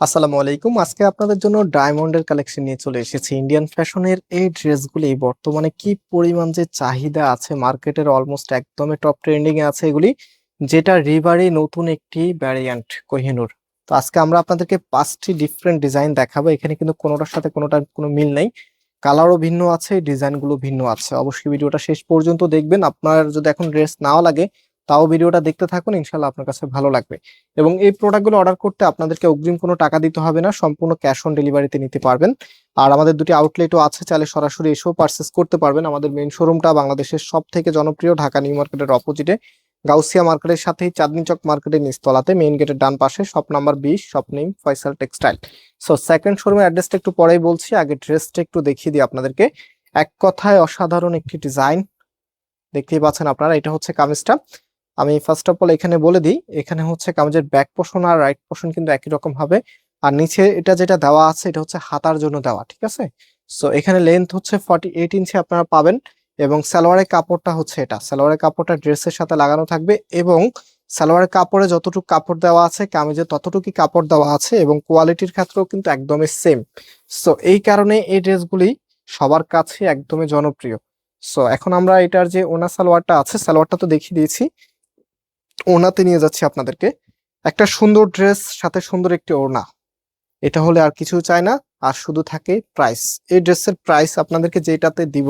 আসসালামু আলাইকুম। আজকে আপনাদের জন্য ডায়মন্ডের কালেকশন নিয়ে চলে এসেছি। ইন্ডিয়ান ফ্যাশনের এই ড্রেসগুলি বর্তমানে কি পরিমাণ যে চাহিদা আছে, মার্কেটের অলমোস্ট একদমই টপ ট্রেন্ডিং এ আছে এগুলি, যেটা রিবারে নতুন একটি ভ্যারিয়েন্ট কোহিনুর। তো আজকে আমরা আপনাদেরকে পাঁচটি ডিফারেন্ট ডিজাইন দেখাবো। এখানে কিন্তু কোনোটার সাথে কোনোটার কোনো মিল নেই। কালারও ভিন্ন আছে ডিজাইনগুলো ভিন্ন আছে। অবশ্যই ভিডিওটা শেষ পর্যন্ত দেখবেন। আপনার যদি এখন ড্রেস নাও লাগে তাও ভিডিওটা দেখতে থাকুন ইনশাল্লাহ আপনার কাছে ভালো লাগবে। এবং এই প্রোডাক্টগুলো অর্ডার করতে আপনাদেরকে অগ্রিম কোনো টাকা দিতে হবে না, সম্পূর্ণ ক্যাশ অন ডেলিভারিতে নিতে পারবেন। আর আমাদের দুটি আউটলেটও আছে, চাইলে সরাসরি এসেও পারচেস করতে পারবেন। আমাদের মেইন শোরুমটা বাংলাদেশের সব থেকে জনপ্রিয়, ঢাকা নিউ মার্কেটের অপোজিটে গাউসিয়া মার্কেটের সাথেই চাঁদনি চক মার্কেটের নিচতলাতে মেইন গেটের ডান পাশে শপ নাম্বার বিশ shop name Faisal textile so second শোরুমের অ্যাড্রেসটা একটু পরেই বলছি, আগে ড্রেসটা একটু দেখিয়ে দিই আপনাদেরকে। এক কথায় অসাধারণ একটি ডিজাইন দেখতেই পাচ্ছেন আপনারা, এটা হচ্ছে কামিজটা। আমি ফার্স্ট অফ অল এখানে বলে দিই, এখানে হচ্ছে কামিজের ব্যাক পোর্শন আর রাইট পোর্শন কিন্তু একই রকম হবে। আর নিচে এটা যেটা দেওয়া আছে, এটা হচ্ছে হাতার জন্য দেওয়া, ঠিক আছে? সো এখানে লেন্থ হচ্ছে ফর্টি এইট ইঞ্চি আপনারা পাবেন এবং সালোয়ারের কাপড়টা হচ্ছে এটা। সালোয়ারের কাপড়টা ড্রেসের সাথে লাগানো থাকবে এবং সালোয়ারের কাপড়ে যতটুকু কাপড় দেওয়া আছে, কামিজে ততটুকুই কাপড় দেওয়া আছে এবং কোয়ালিটির ক্ষেত্রেও কিন্তু একদমই সেম সো এই কারণে এই ড্রেসগুলি সবার কাছে একদমই জনপ্রিয়। সো এখন আমরা এটার যে ওনা সালোয়ারটা আছে, সালোয়ারটা তো দেখিয়ে দিয়েছি। ওনাতে নিয়ে যাচ্ছি আপনাদেরকে। একটা সুন্দর ড্রেস সাথে সুন্দর একটি ওড়না। এটা হলে আর কিছু চাই না, আর শুধু থাকে প্রাইস এই ড্রেসের প্রাইস আপনাদেরকে যেটাতে দিব,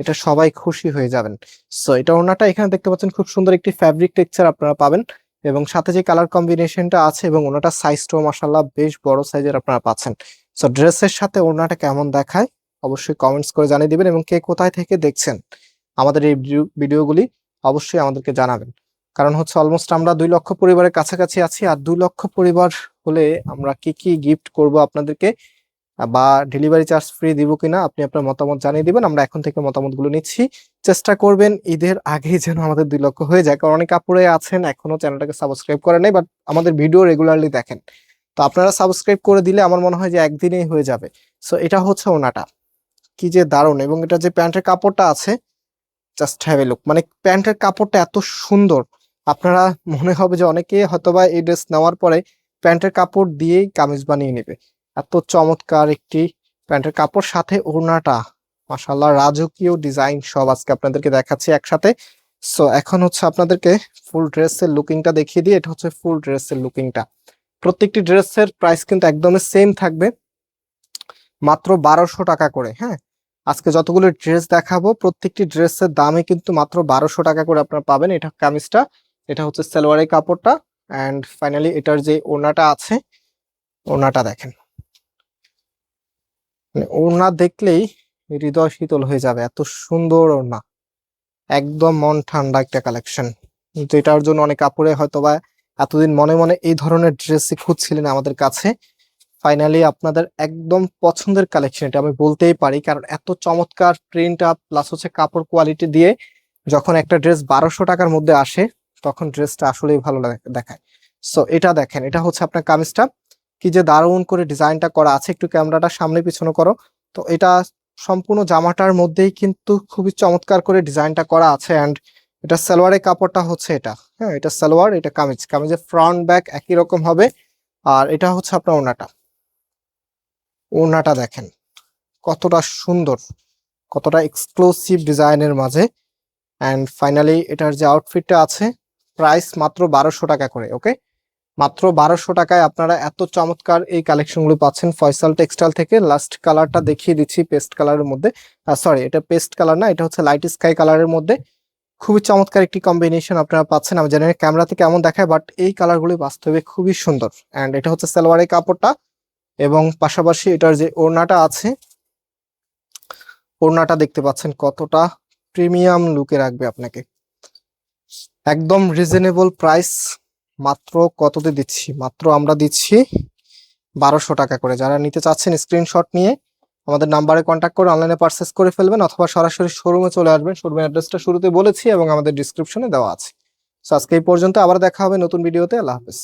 এটা সবাই খুশি হয়ে যাবেন। সো এটা ওড়নাটা এখানে দেখতে পাচ্ছেন খুব সুন্দর একটি ফ্যাব্রিক টেক্সচার আপনারা পাবেন এবং সাথে যে কালার কম্বিনেশনটা আছে এবং ওনাটা সাইজটাও মাসাল্লাহ বেশ বড় সাইজের আপনারা পাচ্ছেন। সো ড্রেসের সাথে ওড়নাটা কেমন দেখায় অবশ্যই কমেন্টস করে জানিয়ে দিবেন এবং কে কোথায় থেকে দেখছেন আমাদের এই ভিডিওগুলি অবশ্যই আমাদেরকে জানাবেন। কারণ হচ্ছে অলমোস্ট আমরা দুই লক্ষ পরিবারের কাছাকাছি আছি, আর দুই লক্ষ পরিবার হলে আমরা কি কি গিফট করব আপনাদেরকে বা ডেলিভারি চার্জ ফ্রি দিব কিনা আপনি আপনার মতামত জানিয়ে দিবেন, আমরা এখন থেকে মতামতগুলো নিচ্ছি। চেষ্টা করবেন ঈদের আগেই যেন আমাদের দুই লক্ষ হয়ে যায়, কারণ অনেক আপুরে আছেন, এখনও চ্যানেলটাকে সাবস্ক্রাইব করে নাই বাট আমাদের ভিডিও রেগুলারলি দেখেন। তো আপনারা সাবস্ক্রাইব করে দিলে আমার মনে হয় যে একদিনেই হয়ে যাবে। সো এটা হচ্ছে ওনাটা। কি যে দারুণ, এবং এটা যে প্যান্টের কাপড়টা আছে জাস্ট হ্যাভ এ লুক মানে প্যান্টের কাপড়টা এত সুন্দর আপনারা মনে হবে যে অনেকে হয়তোবা এই ড্রেস নেওয়ার পরে প্যান্টের কাপড় দিয়েই কামিজ বানিয়ে নেবে। এত চমৎকার একটি প্যান্টের কাপড়, সাথে ওড়নাটা। মাশাল্লাহ রাজকীয় ডিজাইন সব আজকে আপনাদেরকে দেখাচ্ছি একসাথে। সো এখন হচ্ছে আপনাদেরকে ফুল ড্রেসের লুকিংটা দেখিয়ে দিই। এটা হচ্ছে ফুল ড্রেসের লুকিংটা প্রত্যেকটি ড্রেসের প্রাইস কিন্তু একদমই সেম থাকবে। মাত্র বারোশো টাকা করে হ্যাঁ? আজকে যতগুলো ড্রেস দেখাবো, প্রত্যেকটি ড্রেসের দামে কিন্তু মাত্র বারোশো টাকা করে আপনারা পাবেন। এটা কামিজটা এটা হচ্ছে সালোয়ারের কাপড়টা অ্যান্ড ফাইনালি এটার যে ওড়নাটা আছে, ওড়নাটা দেখেন। মানে ওড়না দেখলেই হৃদয় শীতল হয়ে যাবে, এত সুন্দর ওড়না। একদম মন ঠান্ডা একটা কালেকশন এটার জন্য অনেক কাপড়ে হয়তো বা এতদিন মনে মনে এই ধরনের ড্রেসই খুঁজছিলেন আমাদের কাছে। ফাইনালি আপনাদের একদম পছন্দের কালেকশন এটা আমি বলতেই পারি, কারণ এত চমৎকার প্রিন্ট আপ প্লাস হচ্ছে কাপড় কোয়ালিটি দিয়ে যখন একটা ড্রেস বারোশো টাকার মধ্যে আসে তখন ড্রেসটা আসলেই ভালো দেখায়। সো এটা দেখেন, এটা হচ্ছে আপনার কামিজটা। কি যে দারুণ করে ডিজাইনটা করা আছে, একটু ক্যামেরাটা সামনে পিছনে করো। তো এটা সম্পূর্ণ জামাটার মধ্যেই কিন্তু খুবই চমৎকার করে ডিজাইনটা করা আছে অ্যান্ড এটা সালোয়ারের কাপড়টা হচ্ছে এটা। হ্যাঁ এটা সালোয়ার, এটা কামিজ। কামিজের ফ্রন্ট ব্যাক একই রকম হবে। আর এটা হচ্ছে আপনার ওনাটা ওড়নাটা দেখেন, কতটা সুন্দর, কতটা এক্সক্লুসিভ ডিজাইনের মাঝে। অ্যান্ড ফাইনালি এটার যে আউটফিটটা আছে প্রাইস মাত্র বারোশো টাকা করে ওকে মাত্র বারোশো টাকায় আপনারা এত চমৎকার এই কালেকশনগুলো পাচ্ছেন। ফয়সাল টেক্সটাইল থেকে লাস্ট কালারটা দেখিয়ে দিচ্ছি পেস্ট কালারের মধ্যে। সরি এটা পেস্ট কালার না, এটা হচ্ছে লাইট স্কাই কালারের মধ্যে। খুবই চমৎকার একটি কম্বিনেশন আপনারা পাচ্ছেন। আমি জানি ক্যামেরাতে কেমন দেখায় বাট এই কালারগুলি বাস্তবে খুবই সুন্দর। অ্যান্ড এটা হচ্ছে সালোয়ারের কাপড়টা এবং পাশাপাশি এটার যে ওড়নাটা আছে, ওড়নাটা দেখতে পাচ্ছেন কতটা প্রিমিয়াম লুকে রাখবে আপনাকে। একদম রিজনেবল প্রাইস মাত্র কততে দিচ্ছি? মাত্র আমরা দিচ্ছি বারোশো টাকা করে। যারা নিতে চাচ্ছেন স্ক্রিনশট নিয়ে আমাদের নাম্বারে কন্ট্যাক্ট করে অনলাইনে পারচেস করে ফেলবেন অথবা সরাসরি শোরুমে চলে আসবেন। শোরুমের অ্যাড্রেসটা শুরুতে বলেছি এবং আমাদের ডিসক্রিপশনে দেওয়া আছে। সো আজকে এই পর্যন্ত আবার দেখা হবে নতুন ভিডিওতে আল্লাহ হাফেজ।